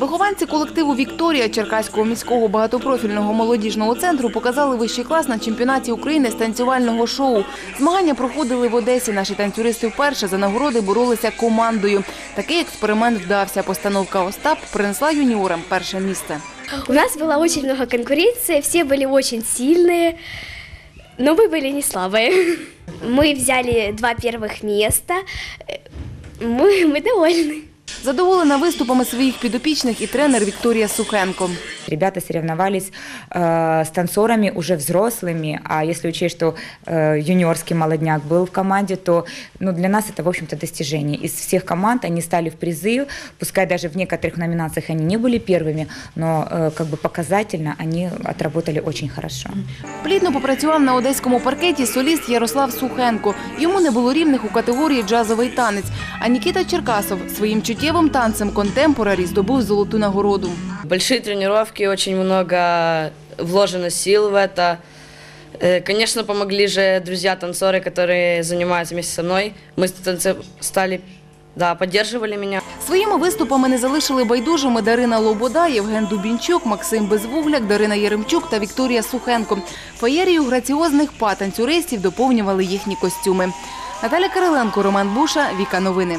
Вихованці колективу Вікторія Черкаського міського багатопрофільного молодіжного центру показали вищий клас на чемпіонаті України з танцювального шоу. Змагання проходили в Одесі. Наші танцюристи вперше за нагороди боролися командою. Такий експеримент вдався. Постановка Остап принесла юніорам перше місце. У нас было очень много конкуренции, все были очень сильные, но мы были не слабые. Мы взяли два первых места, Э, мы, мы довольны. Задоволена виступами своїх підопічних і тренер Вікторія Сухенко. Ребята соревновались э, с танцорами уже взрослыми, а если учесть, что э, юниорский молодняк был в команде, то ну, для нас это, в общем-то, достижение. Из всех команд они стали в призы, пускай даже в некоторых номинациях они не были первыми, но э, как бы показательно они отработали очень хорошо. Плідно попрацював на одеському паркеті соліст Ярослав Сухенко. Йому не було рівних у категорії джазовий танець. А Нікіта Черкасов своїм чуттєвим танцем контемпорарі здобув золоту нагороду. Большие тренировки, очень много вложено сил в это. Э, Конечно, помогли же друзья-танцоры, которые занимаются вместе со мной. Мы станце- стали, да, поддерживали меня. Своїми виступами не залишили байдужими Дарина Лобода, Євген Дубінчук, Максим Безвугляк, Дарина Єремчук та Вікторія Сухенко. Феєрію граціозних па танцюристів доповнювали їхні костюми. Наталя Кириленко, Роман Буша, Віка Новини.